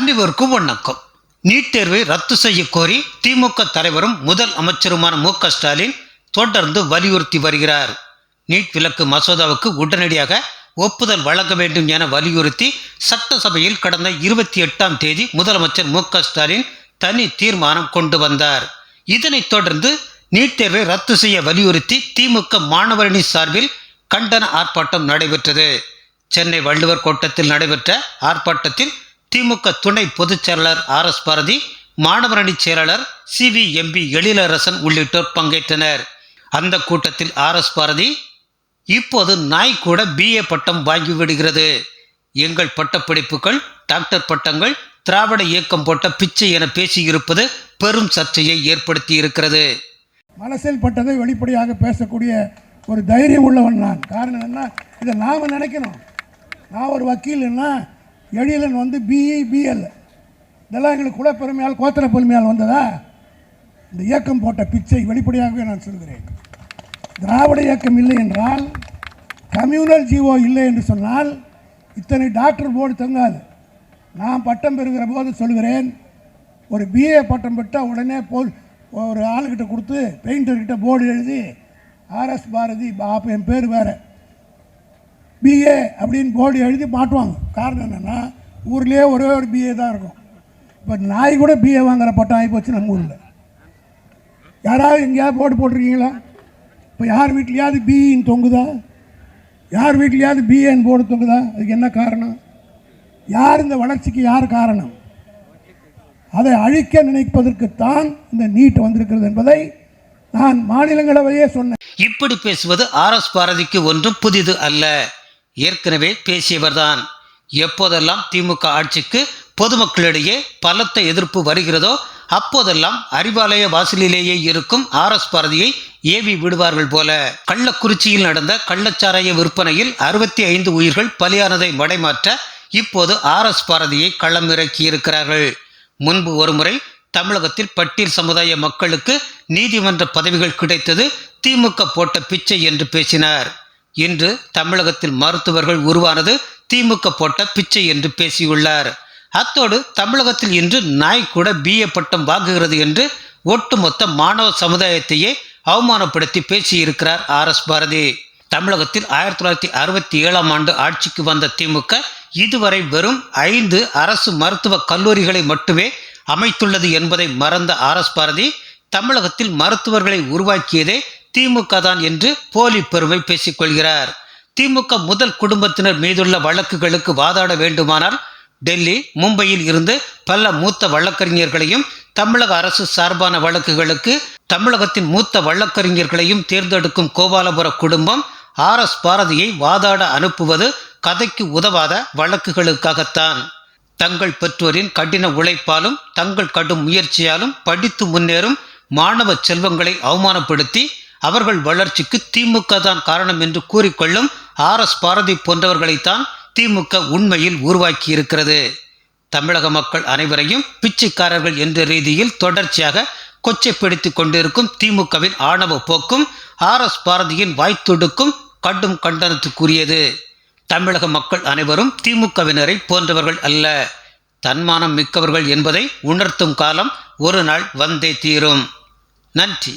அனைவருக்கும் வணக்கம். நீட் தேர்வை ரத்து செய்ய கோரி திமுக தலைவரும் முதல் அமைச்சருமான மு ஸ்டாலின் தொடர்ந்து வலியுறுத்தி வருகிறார். நீட் விலக்கு மசோதாவுக்கு உடனடியாக ஒப்புதல் வழங்க வேண்டும் என வலியுறுத்தி சட்டசபையில் கடந்த இருபத்தி எட்டாம் தேதி முதலமைச்சர் மு ஸ்டாலின் தனி தீர்மானம் கொண்டு வந்தார். இதனைத் தொடர்ந்து நீட் தேர்வை ரத்து செய்ய வலியுறுத்தி திமுக மாணவரணி சார்பில் கண்டன ஆர்ப்பாட்டம் நடைபெற்றது. சென்னை வள்ளுவர் கோட்டத்தில் நடைபெற்ற ஆர்ப்பாட்டத்தில் திமுக துணை பொதுச் செயலாளர் ஆர் எஸ் பாரதி மாணவரணி செயலாளர் சி வி எம்பி எழிலரசன் உள்ளிட்டோர் பங்கேற்றனர். அந்த கூட்டத்தில் ஆர் எஸ் பாரதி இப்போது நாய் கூட பிஏ பட்டம் வாங்கி விடுகிறது. எங்கள் பட்டப்படிப்புகள் டாக்டர் பட்டங்கள் திராவிட இயக்கம் போட்ட பிச்சை என பேசியிருப்பது பெரும் சர்ச்சையை ஏற்படுத்தி இருக்கிறது. மனசில் பட்டதை வெளிப்படையாக பேசக்கூடிய ஒரு தைரியம் உள்ளவன் நான். காரணம் என்ன? இதை நாம் நினைக்கணும். நான் ஒரு வக்கீல்னா எழிலன் வந்து பிஇ பிஎல் இதெல்லாம் எங்களுக்கு கூட பெருமையால் கோத்திர பெருமையால் வந்ததா? இந்த இயக்கம் போட்ட பிச்சை வெளிப்படையாகவே நான் சொல்கிறேன். திராவிட இயக்கம் இல்லை என்றால் கம்யூனல் ஜீவோ இல்லை என்று சொன்னால் இத்தனை டாக்டர் போர்டு தங்காது. நான் பட்டம் பெறுகிற போது சொல்கிறேன் ஒரு பிஏ பட்டம் பெற்றால் உடனே போல் ஒரு ஆளுக்கிட்ட கொடுத்து பெயிண்டர்கிட்ட போர்டு எழுதி ஆர்எஸ் பாரதி அப்போ என் பேர் வேறு. பிஏ அப்படின்னு போர்டு எழுதி மாட்டுவாங்க. காரணம் என்னென்னா ஊர்லேயே ஒரே ஒரு பிஏ தான் இருக்கும். இப்போ நாய் கூட பிஏ வாங்குற பட்டம் ஆகி போச்சு நம்ம ஊரில். யாராவது எங்கேயாவது போர்டு போட்டிருக்கீங்களா? இப்போ யார் வீட்லையாவது பிஇன்னு தொங்குதா? யார் வீட்லையாவது பிஏன்னு போர்டு தொங்குதா? அதுக்கு என்ன காரணம்? யார் இந்த வளர்ச்சிக்கு யார் காரணம்? அதை அழிக்க நினைப்பதற்குத்தான் இந்த நீட் வந்திருக்கிறது என்பதை நான் மாநிலங்களவையே சொன்னேன். இப்படி பேசுவது ஆர் எஸ் பாரதிக்கு ஒன்றும் புதிது அல்ல. ஏற்கனவே பேசியவர்தான். எப்போதெல்லாம் திமுக ஆட்சிக்கு பொதுமக்களிடையே பலத்த எதிர்ப்பு வருகிறதோ அப்போதெல்லாம் அறிவாலய வாசலிலேயே இருக்கும் ஆர் எஸ் பாரதியை ஏவி விடுவார்கள் போல. கள்ளக்குறிச்சியில் நடந்த கள்ளச்சாராய விற்பனையில் அறுபத்தி ஐந்து உயிர்கள் பலியானதை மடைமாற்ற இப்போது ஆர் எஸ் பாரதியை களமிறக்கி இருக்கிறார்கள் முன்பு ஒருமுறை தமிழகத்தில் பட்டியல் சமுதாய மக்களுக்கு நீதிமன்ற பதவிகள் கிடைத்தது திமுக போட்ட பிச்சை என்று பேசினார். இன்று தமிழகத்தில் மருத்துவர்கள் உருவானது திமுக போட்ட பிச்சை என்று பேசியுள்ளார். அத்தோடு தமிழகத்தில் இன்று நாய் கூட பிஏ பட்டம் வாங்குகிறது என்று ஒட்டுமொத்த மாணவ சமுதாயத்தையே அவமானப்படுத்தி பேசியிருக்கிறார் ஆர் எஸ் பாரதி. தமிழகத்தில் ஆயிரத்தி தொள்ளாயிரத்தி அறுபத்தி ஏழாம் ஆண்டு ஆட்சிக்கு வந்த திமுக இதுவரை வெறும் ஐந்து அரசு மருத்துவக் கல்லூரிகளை மட்டுமே அமைத்துள்ளது என்பதை மறந்த ஆர் எஸ் பாரதி தமிழகத்தில் மருத்துவர்களை உருவாக்கியதே திமுக தான் என்று போலி பெருமை பேசிக்கொள்கிறார். திமுக முதல் குடும்பத்தினர் மீதுள்ள வழக்குகளுக்கு வாதாட வேண்டுமானால் டெல்லி மும்பையில் இருந்து பல மூத்த வழக்கறிஞர்களையும் தமிழக அரசு சார்பான வழக்குகளுக்கு தமிழகத்தின் மூத்த வழக்கறிஞர்களையும் தேர்ந்தெடுக்கும் கோபாலபுர குடும்பம் ஆர் எஸ் பாரதியை வாதாட அனுப்புவது கதைக்கு உதவாத வழக்குகளுக்காகத்தான். தங்கள் பெற்றோரின் கடின உழைப்பாலும் தங்கள் கடும் முயற்சியாலும் படித்து முன்னேறும் மாணவ செல்வங்களை அவமானப்படுத்தி அவர்கள் வளர்ச்சிக்கு திமுக தான் காரணம் என்று கூறிக்கொள்ளும் ஆர் எஸ் பாரதி போன்றவர்களைத்தான் திமுக உண்மையில் உருவாக்கி இருக்கிறது தமிழக மக்கள் அனைவரையும் பிச்சைக்காரர்கள் என்ற ரீதியில் தொடர்ச்சியாக கொச்சைப்படுத்திக் கொண்டிருக்கும் திமுகவின் ஆணவ போக்கும் ஆர் எஸ் பாரதியின் வாய்த்துடுக்கும் கடும் கண்டனத்துக்குரியது. தமிழக மக்கள் அனைவரும் திமுகவினரை போன்றவர்கள் அல்ல. தன்மானம் மிக்கவர்கள் என்பதை உணர்த்தும் காலம் ஒரு நாள் வந்தே தீரும். நன்றி.